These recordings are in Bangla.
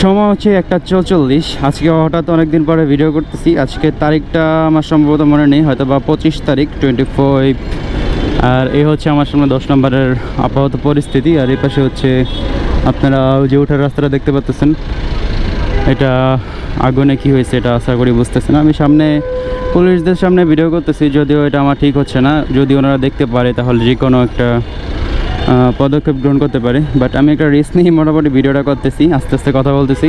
সময় হচ্ছে একটা চৌচল্লিশ। আজকে হঠাৎ অনেকদিন পরে ভিডিও করতেছি। আজকে তারিখটা আমার সম্ভবত মনে নেই হয়তো বা পঁচিশ তারিখ টোয়েন্টি ফাইভ আর এই হচ্ছে আমার সামনে দশ নম্বরের আপাতত পরিস্থিতি। আর এই পাশে হচ্ছে আপনারা যে ওঠার রাস্তাটা দেখতে পাচ্তেছেন, এটা আগুনে কি হয়েছে এটা আশা করি বুঝতেছেন। আমি সামনে পুলিশদের সামনে ভিডিও করতেছি, যদিও এটা আমার ঠিক হচ্ছে না। যদি ওনারা দেখতে পারে তাহলে যে কোনো একটা পদক্ষেপ গ্রহণ করতে পারে বাট আমি একটা রিস্ক নিয়ে মোটামুটি ভিডিওটা করতেছি, আস্তে আস্তে কথা বলতেছি।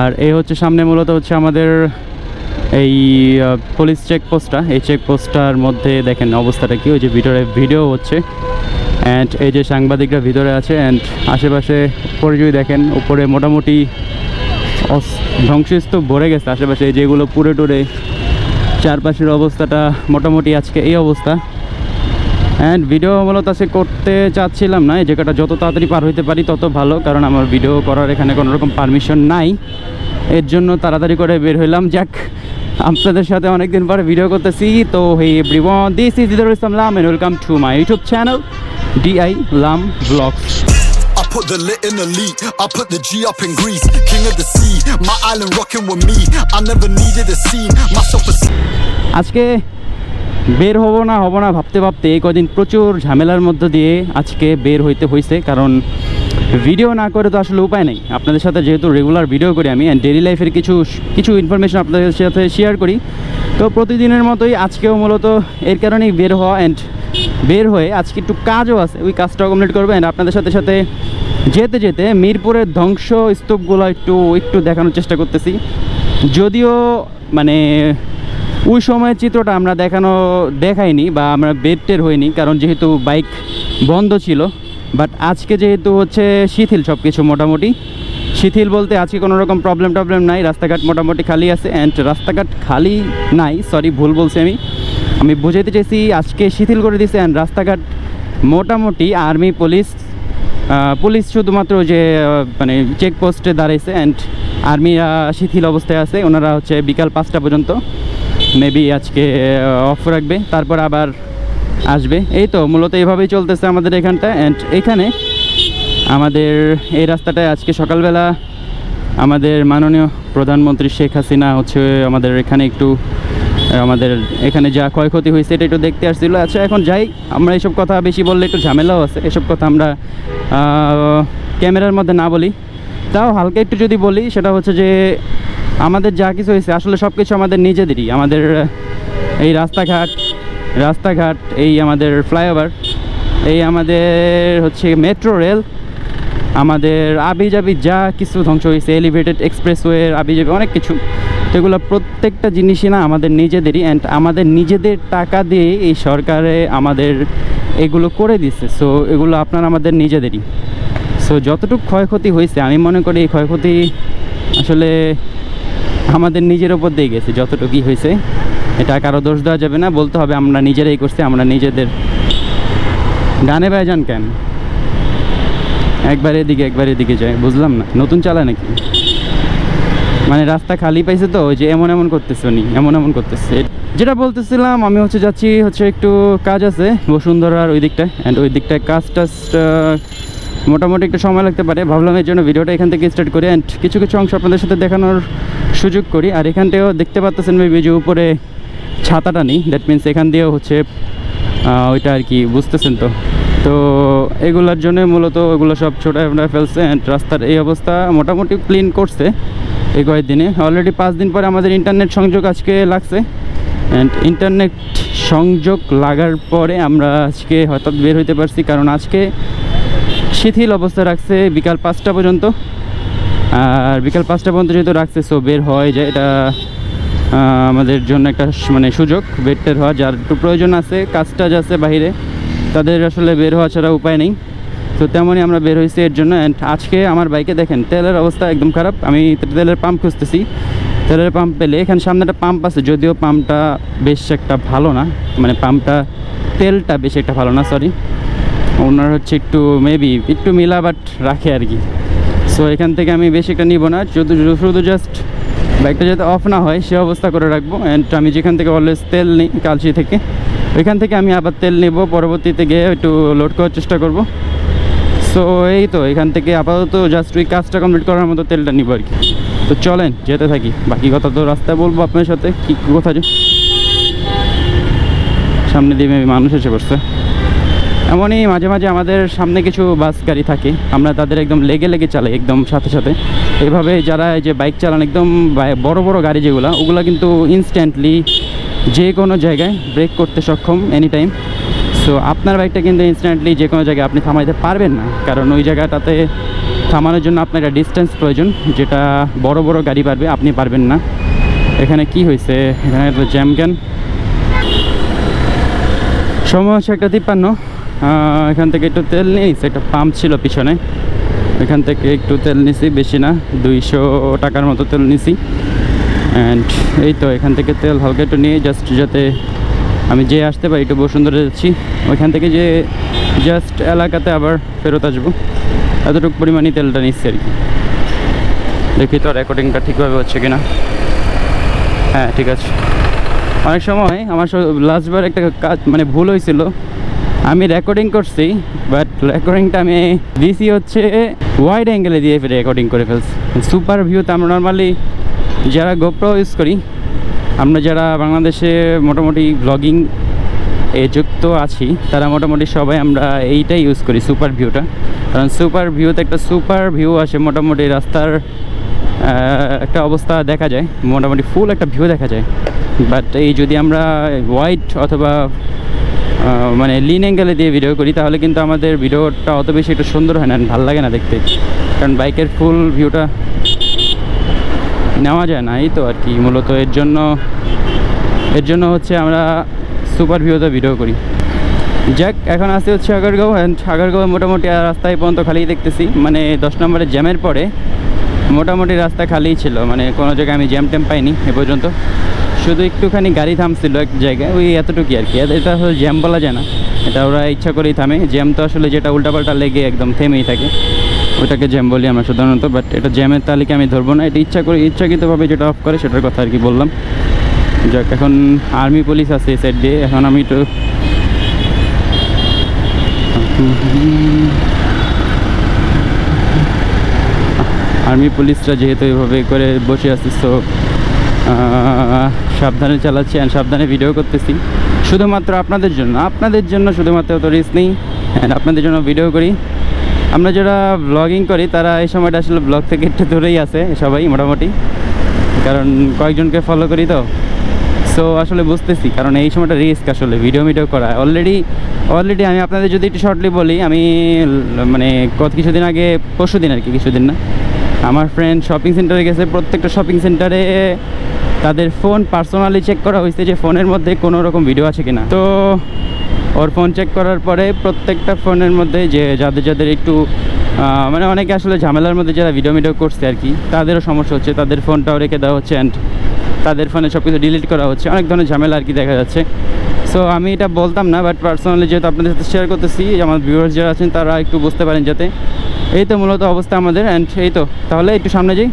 আর এই হচ্ছে সামনে মূলত হচ্ছে আমাদের এই পুলিশ চেকপোস্টটা এই চেকপোস্টটার মধ্যে দেখেন অবস্থাটা কি, ওই যে ভিতরে ভিডিও হচ্ছে অ্যান্ড এই যে সাংবাদিকরা ভিতরে আছে অ্যান্ড আশেপাশে উপরে যদি দেখেন, উপরে মোটামুটি ধ্বংসস্তূপ ভরে গেছে। আশেপাশে যেগুলো পুরে টুরে চারপাশের অবস্থাটা মোটামুটি আজকে এই অবস্থা। অ্যান্ড ভিডিও মূলত আজকে করতে চাচ্ছিলাম না এই জায়গাটা যত তাড়াতাড়ি পার হইতে পারি তত ভালো কারণ আমার ভিডিও করার এখানে কোনো রকম পারমিশন নাই এর জন্য তাড়াতাড়ি করে বের হইলাম যাক আপনাদের সাথে অনেকদিন পরে ভিডিও করতেছি তো hey everyone this is Idar Islam লাম and welcome to my YouTube channel D I লাম vlogs I put the lit in the lead, I put the G up in Greece, king of the sea, my island rocking with me. I never needed a scene, my self esteem. আজকে বের হব না হব না ভাবতে ভাবতে এই কদিন প্রচুর ঝামেলার মধ্য দিয়ে আজকে বের হইতে হয়েছে কারণ ভিডিও না করে তো আসলে উপায় নেই। আপনাদের সাথে যেহেতু রেগুলার ভিডিও করি আমি অ্যান্ড ডেলি লাইফের কিছু কিছু ইনফরমেশন আপনাদের সাথে শেয়ার করি, তো প্রতিদিনের মতোই আজকেও মূলত এর কারণেই বের হওয়া অ্যান্ড বের হয়ে আজকে একটু কাজও আছে, ওই কাজটাও কমপ্লিট করব অ্যান্ড আপনাদের সাথে সাথে যেতে যেতে মিরপুরের ধ্বংস স্তূপগুলো একটু একটু দেখানোর চেষ্টা করতেছি। যদিও মানে ওই সময়ের চিত্রটা আমরা দেখানো, দেখাইনি বা আমরা বেড টের হইনি, কারণ যেহেতু বাইক বন্ধ ছিল। বাট আজকে যেহেতু হচ্ছে শিথিল সব কিছু মোটামুটি। শিথিল বলতে আজকে কোনো রকম প্রবলেম টবলেম নাই, রাস্তাঘাট মোটামুটি খালি আছে। অ্যান্ড রাস্তাঘাট খালি নাই সরি ভুল বলছি আমি। আমি বুঝাইতে চাইছি আজকে শিথিল করে দিয়েছে অ্যান্ড রাস্তাঘাট মোটামুটি আর্মি পুলিশ পুলিশ শুধুমাত্র যে মানে চেকপোস্টে দাঁড়াইছে। অ্যান্ড আর্মিরা শিথিল অবস্থায় আছে। ওনারা হচ্ছে বিকাল পাঁচটা পর্যন্ত। মেবি আজকে অফ রাখবে, তারপর আবার আসবে। এই তো, মূলত এইভাবেই চলতেছে আমাদের এখানটা। অ্যান্ড এখানে আমাদের এই রাস্তাটায় আজকে সকালবেলা আমাদের মাননীয় প্রধানমন্ত্রী শেখ হাসিনা হচ্ছে আমাদের এখানে একটু আমাদের এখানে যা ক্ষয়ক্ষতি হয়েছে এটা একটু দেখতে আসছিল। আচ্ছা এখন যাই, আমরা এইসব কথা বেশি বললে একটু ঝামেলাও আছে। এসব কথা আমরা ক্যামেরার মধ্যে না বলি। তাও হালকা একটু যদি বলি, সেটা হচ্ছে যে আমাদের যা কিছু হয়েছে, আসলে সব কিছু আমাদের নিজেদেরই। আমাদের এই রাস্তাঘাট রাস্তাঘাট, এই আমাদের ফ্লাইওভার, এই আমাদের হচ্ছে মেট্রো রেল, আমাদের আবিজাবি যা কিছু ধ্বংস হয়েছে এলিভেটেড এক্সপ্রেসওয়ের আবিজাবি অনেক কিছু। তো এগুলো প্রত্যেকটা জিনিসই না আমাদের নিজেদেরই অ্যান্ড আমাদের নিজেদের টাকা দিয়ে এই সরকারে আমাদের এগুলো করে দিচ্ছে সো এগুলো আপনার আমাদের নিজেদেরই। সো যতটুকু ক্ষয়ক্ষতি হয়েছে, আমি মনে করি এই ক্ষয়ক্ষতি আসলে আমাদের নিজের ওপর দিয়ে গেছে, যতটুকুই হয়েছে। এটা কারও দোষ দেওয়া যাবে না, বলতে হবে আমরা নিজেরাই করছি, আমরা নিজেদের গানে বায় যান কেন? একবার এদিকে একবার এদিকে যায়, বুঝলাম না। নতুন চালা নাকি? মানে রাস্তা খালি পাইছে তো যে এমন এমন করতেছে উনি, এমন এমন করতেছে। যেটা বলতেছিলাম, আমি হচ্ছে যাচ্ছি হচ্ছে একটু কাজ আছে, বসুন্ধরার ওই দিকটায় অ্যান্ড ওই দিকটায় কাজ টাজ মোটামুটি একটু সময় লাগতে পারে। ভাবলাম এর জন্য ভিডিওটা এখান থেকে স্টার্ট করি অ্যান্ড কিছু কিছু অংশ আপনাদের সাথে দেখানোর সুযোগ করি। আর এখানটাও দেখতে পাচ্তেছেন মেবি যে উপরে ছাতাটা নেই দ্যাট মিনস এখান দিয়েও হচ্ছে ওইটা আর কি বুঝতেছেন তো। তো এগুলোর জন্য মূলত ওগুলো সব ছোটো আমরা ফেলছে অ্যান্ড রাস্তার এই অবস্থা মোটামুটি ক্লিন করছে এই কয়েকদিনে। অলরেডি পাঁচ দিন পরে আমাদের ইন্টারনেট সংযোগ আজকে লাগছে অ্যান্ড ইন্টারনেট সংযোগ লাগার পরে আমরা আজকে হঠাৎ বের হইতে পারছি, কারণ আজকে শিথিল অবস্থা রাখছে বিকাল পাঁচটা পর্যন্ত। আর বিকাল পাঁচটা পর্যন্ত যেহেতু রাখছে সো বের হয় যায়। এটা আমাদের জন্য একটা মানে সুযোগ বের টের হওয়া। যার একটু প্রয়োজন আছে কাজ টাজ আছে বাইরে তাদের আসলে বের হওয়া ছাড়া উপায় নেই। তো তেমনই আমরা বের হয়েছি এর জন্য। অ্যান্ড আজকে আমার বাইকে দেখেন, তেলের অবস্থা একদম খারাপ। আমি তেলের পাম্প খুঁজতেছি। তেলের পাম্প পেলে এখানে সামনে একটা পাম্প আছে, যদিও পাম্পটা বেশ একটা ভালো না। মানে পাম্পটা, তেলটা বেশ একটা ভালো না সরি ওনার হচ্ছে একটু মেবি একটু মিলাবাট রাখে আর কি। সো এখান থেকে আমি বেশি একটা নিব না, শুধু শুধু জাস্ট বাইকটা যাতে অফ না হয়, সে অবস্থা করে রাখব অ্যান্ড আমি যেখান থেকে অলওয়েজ তেল নিই কালচি থেকে, ওইখান থেকে আমি আবার তেল নেব, পরবর্তীতে গিয়ে একটু লোড করার চেষ্টা করব। সো এই তো, এখান থেকে আপাতত জাস্ট ওই কাজটা কমপ্লিট করার মতো তেলটা নিব আর কি। তো চলেন, যেতে থাকি। বাকি কথা তো রাস্তায় বলব আপনার সাথে, কী কোথা যে সামনে দিয়ে মানুষ এসে পড়ছে। এমনই মাঝে মাঝে আমাদের সামনে কিছু বাস গাড়ি থাকে। আমরা তাদের একদম লেগে লেগে চালাই, একদম সাথে সাথে। এভাবে যারা যে বাইক চালান, একদম বড় বড় গাড়ি যেগুলো, ওগুলো কিন্তু ইনস্ট্যান্টলি যে কোনো জায়গায় ব্রেক করতে সক্ষম এনি টাইম সো আপনার বাইকটা কিন্তু ইনস্ট্যান্টলি যে কোনো জায়গায় আপনি থামাইতে পারবেন না। কারণ ওই জায়গাটাতে থামানোর জন্য আপনার একটা ডিস্টেন্স প্রয়োজন, যেটা বড় বড় গাড়ি পারবে, আপনি পারবেন না। এখানে কি হয়েছে এখানে একটা জ্যাম ক্যান। সময় হচ্ছে একটা তিপ্পান্ন। এখান থেকে একটু তেল নিয়েছি একটা পাম্প ছিল পিছনে। এখান থেকে একটু তেল নিছি, বেশি না, দুইশো টাকার মতো তেল নিছি। অ্যান্ড এই তো, এখান থেকে তেল হালকা একটু নিয়ে জাস্ট যাতে আমি যে আসতে পারি, একটু বসুন্ধরা যাচ্ছি। ওইখান থেকে যে জাস্ট এলাকাতে আবার ফেরত আসব। এতটুকু পরিমাণই তেলটা নিচ্ছি আর কি। দেখি তো রেকর্ডিংটা ঠিকভাবে হচ্ছে কিনা। হ্যাঁ ঠিক আছে। অনেক সময় আমার লাস্টবার একটা কাজ মানে ভুল হয়েছিল। আমি রেকর্ডিং করছি বাট রেকর্ডিংটা আমি দিছি হচ্ছে ওয়াইড অ্যাঙ্গেলে দিয়ে রেকর্ডিং করে ফেলছি। সুপার ভিউতে আমরা নর্মালি যারা গোপ্রো ইউজ করি, আমরা যারা বাংলাদেশে মোটামুটি ব্লগিং এ যুক্ত আছি, তারা মোটামুটি সবাই আমরা এইটাই ইউজ করি সুপার ভিউটা কারণ সুপার ভিউতে একটা সুপার ভিউ আসে, মোটামুটি রাস্তার একটা অবস্থা দেখা যায়, মোটামুটি ফুল একটা ভিউ দেখা যায়। বাট এই যদি আমরা হোয়াইট অথবা মানে লিন অ্যাঙ্গেলে দিয়ে ভিডিও করি, তাহলে কিন্তু আমাদের ভিডিওটা অত বেশি একটু সুন্দর হয় না ভালো লাগে না দেখতে। কারণ বাইকের ফুল ভিউটা নেওয়া যায় না, এই তো আর কি। মূলত এর জন্য এর জন্য হচ্ছে আমরা সুপার ভিউতে ভিডিও করি। যাক, এখন আসতে হচ্ছে আগারগাঁও। আগারগাঁও মোটামুটি রাস্তায় পর্যন্ত খালি দেখতেছি। মানে দশ নম্বরের জ্যামের পরে মোটামুটি রাস্তা খালিই ছিল। মানে কোনো জায়গায় আমি জ্যাম ট্যাম পাইনি এ পর্যন্ত। শুধু একটুখানি গাড়ি থামছিল এক জায়গায়, ওই এতটুকুই আর কি। এটা আসলে জ্যাম বলা যায় না। এটা ওরা ইচ্ছা করেই থামে। জ্যাম তো আসলে যেটা উল্টাপাল্টা লেগে একদম থেমেই থাকে। ওটাকে জ্যাম বলি আমরা সাধারণত বাট এটা জ্যামের তালিকা আমি ধরবো না। এটা ইচ্ছা করে ইচ্ছাকৃতভাবে যেটা অফ করে সেটার কথা আর কি বললাম। যাক, এখন আর্মি পুলিশ আছে এই সাইড দিয়ে। এখন আমি একটু আর্মি পুলিশরা যেহেতু এভাবে করে বসে আছি তো সাবধানে চালাচ্ছি অ্যান্ড সাবধানে ভিডিও করতেছি। শুধুমাত্র আপনাদের জন্য আপনাদের জন্য শুধুমাত্র তো রিস্ক নেই অ্যান্ড আপনাদের জন্য ভিডিও করি। আমরা যারা ব্লগিং করি, তারা এই সময়টা আসলে ব্লগ থেকে একটু দূরেই আছে, সবাই মোটামুটি। কারণ কয়েকজনকে ফলো করি তো। সো আসলে বুঝতেছি, কারণ এই সময়টা রিস্ক আসলে ভিডিও ভিডিও করা। অলরেডি অলরেডি আমি আপনাদের যদি একটু শর্টলি বলি, আমি মানে কত কিছুদিন আগে পরশু দিন আর কি, কিছুদিন না, আমার ফ্রেন্ড শপিং সেন্টারে গেছে, প্রত্যেকটা শপিং সেন্টারে তাদের ফোন পার্সোনালি চেক করা হয়েছে যে ফোনের মধ্যে কোনো রকম ভিডিও আছে কিনা। তো ওর ফোন চেক করার পরে প্রত্যেকটা ফোনের মধ্যে যে যাদের যাদের একটু মানে অনেকে আসলে ঝামেলার মধ্যে যারা ভিডিও ভিডিও করছে আর কি, তাদেরও সমস্যা হচ্ছে। তাদের ফোনটাও রেখে দেওয়া হচ্ছে অ্যান্ড তাদের ফোনে সব কিছু ডিলিট করা হচ্ছে। অনেক ধরনের ঝামেলা আর কি দেখা যাচ্ছে। সো আমি এটা বলতাম না বাট পার্সোনালি যেহেতু আপনাদের সাথে শেয়ার করতেছি আমার ভিউয়ার্স যারা আছেন তারা একটু বুঝতে পারেন যাতে। এই তো মূলত অবস্থা আমাদের অ্যান্ড এই তো। তাহলে একটু সামনে যাই।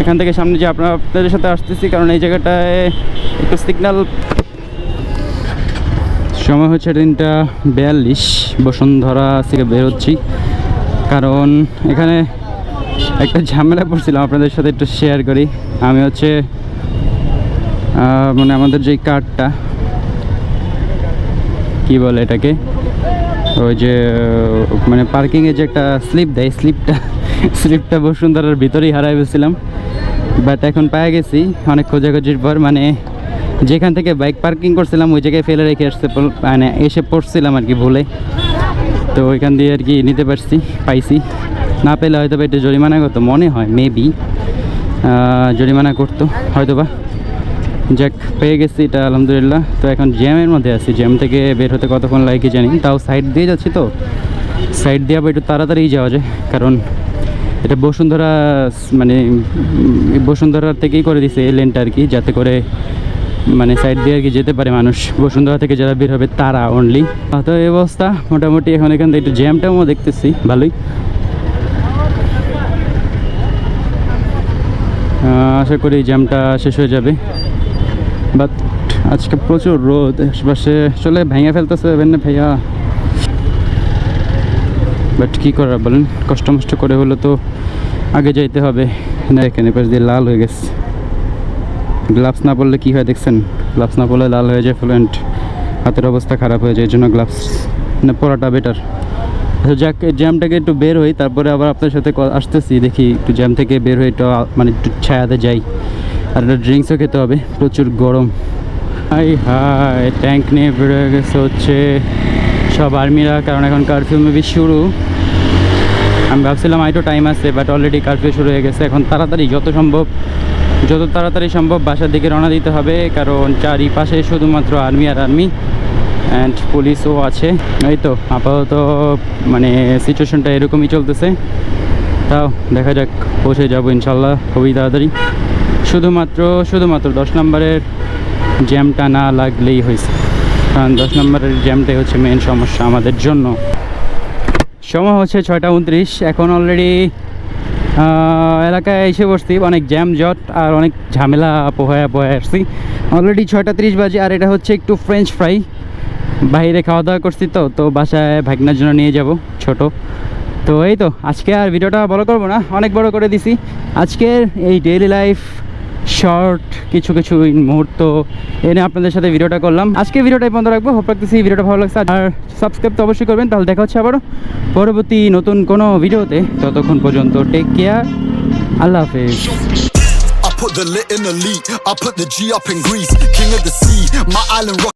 এখান থেকে সামনে যে আপনার আপনাদের সাথে আসতেছি, কারণ এই জায়গাটায় একটু সিগন্যাল সময় হচ্ছে তিনটা বিয়াল্লিশ, বসুন্ধরা থেকে বেরোচ্ছি কারণ এখানে একটা ঝামেলা পড়ছিলাম, আপনাদের সাথে একটু শেয়ার করি। আমি হচ্ছে মানে আমাদের যে কার্ডটা কি বলে এটাকে? ওই যে মানে পার্কিংয়ে যে একটা স্লিপ দেয় স্লিপটা স্লিপটা বসুন্ধরার ভিতরেই হারাই ফেলছিলাম। বাট এখন পায়ে গেছি, অনেক খোঁজাখুঁজির পর মানে যেখান থেকে বাইক পার্কিং করছিলাম, ওই জায়গায় ফেলে রেখে পড়- মানে এসে পড়ছিলাম আর কি ভুলে। তো ওইখান দিয়ে আর কি নিতে পারছি, পাইছি। না পেলে হয়তো বা একটু জরিমানা করতো, মনে হয় মেবি জরিমানা করতো, হয়তো বা। যাক, পেয়ে গেছি এটা, আলহামদুলিল্লাহ। তো এখন জ্যামের মধ্যে আছি, জ্যাম থেকে বের হতে কতক্ষণ লাগে জানি। তাও সাইড দিয়ে যাচ্ছি তো। সাইড দিয়ে আবার একটু তাড়াতাড়ি যাওয়া যায়, কারণ এটা বসুন্ধরা মানে উম, বসুন্ধরার থেকেই করে দিছে এই লেনটা আর কি যাতে করে মানে সাইড দিয়ে আর কি যেতে পারে মানুষ। বসুন্ধরা থেকে যারা বের হবে তারা অনলি তো এই অবস্থা মোটামুটি এখন এখান থেকে একটু জ্যাম ট্যামও দেখতেছি ভালোই। আশা করি জ্যামটা শেষ হয়ে যাবে। বাট আজকে প্রচুর রোদ আশেপাশে আসলে ভেঙে ফেলতেছে ভাইয়া? বাট কী করার বলেন? কষ্ট মষ্ট করে হলে তো আগে যাইতে হবে। না, এখানে পাশ দিয়ে লাল হয়ে গেছে। গ্লাভস না পরলে কী হয় দেখছেন? গ্লাভস না পরলে লাল হয়ে যায় ফ্লুয়েন্ট হাতের অবস্থা খারাপ হয়ে যায় এই জন্য গ্লাভস না পরাটা বেটার আচ্ছা যাক জ্যামটাকে একটু বের হই, তারপরে আবার আপনার সাথে আসতেছি, দেখি একটু জ্যাম থেকে বের হয়ে একটু মানে একটু ছায়াতে যাই। আর একটা ড্রিঙ্কসও খেতে হবে, প্রচুর গরম। হাই হাই ট্যাঙ্ক নিয়ে বেরোয় গেছে হচ্ছে সব আর্মিরা, কারণ এখন কারফিউ মেবি শুরু। আমি ভাবছিলাম আইটো টাইম আছে বাট অলরেডি কারফিউ শুরু হয়ে গেছে। এখন তাড়াতাড়ি যত সম্ভব, যত তাড়াতাড়ি সম্ভব বাসার দিকে রওনা দিতে হবে, কারণ চারিপাশে শুধুমাত্র আর্মি আর আর্মি অ্যান্ড পুলিশও আছে। এই তো, আপাতত মানে সিচুয়েশনটা এরকমই চলতেছে। তাও দেখা যাক, পৌঁছে যাব ইনশাল্লাহ খুবই তাড়াতাড়ি। শুধুমাত্র শুধুমাত্র দশ নম্বরের জ্যামটা না লাগলেই হয়েছে। কারণ দশ নম্বরের জ্যামটাই হচ্ছে মেন সমস্যা আমাদের জন্য। সময় হচ্ছে ছয়টা উনত্রিশ। এখন অলরেডি এলাকায় এসে বসছি, অনেক জ্যাম, জট আর অনেক ঝামেলা, পোহায় পোহায় আসছি। অলরেডি ছয়টা তিরিশ বাজে আর এটা হচ্ছে একটু ফ্রেঞ্চ ফ্রাই বাইরে খাওয়া দাওয়া করছি তো তো বাসায় ভাগনার জন্য নিয়ে যাব, ছোট। তো এই তো, আজকে আর ভিডিওটা বড় করব না, অনেক বড় করে দিছি। আজকের এই ডেইলি লাইফ শর্ট, কিছু কিছু মুহূর্ত এনে আপনাদের সাথে ভিডিওটা করলাম আজকে ভিডিওটাই বন্ধ রাখব হোপ রাখতেছি ভিডিওটা ভালো লাগছে আর সাবস্ক্রাইব তো অবশ্যই করবেন তাহলে দেখা হচ্ছে আবারও পরবর্তী নতুন কোনো ভিডিওতে ততক্ষণ পর্যন্ত টেক কেয়ার আল্লাহ হাফেজ put the lit in the lead. I put the G up in Greece. King of the sea. My island rock.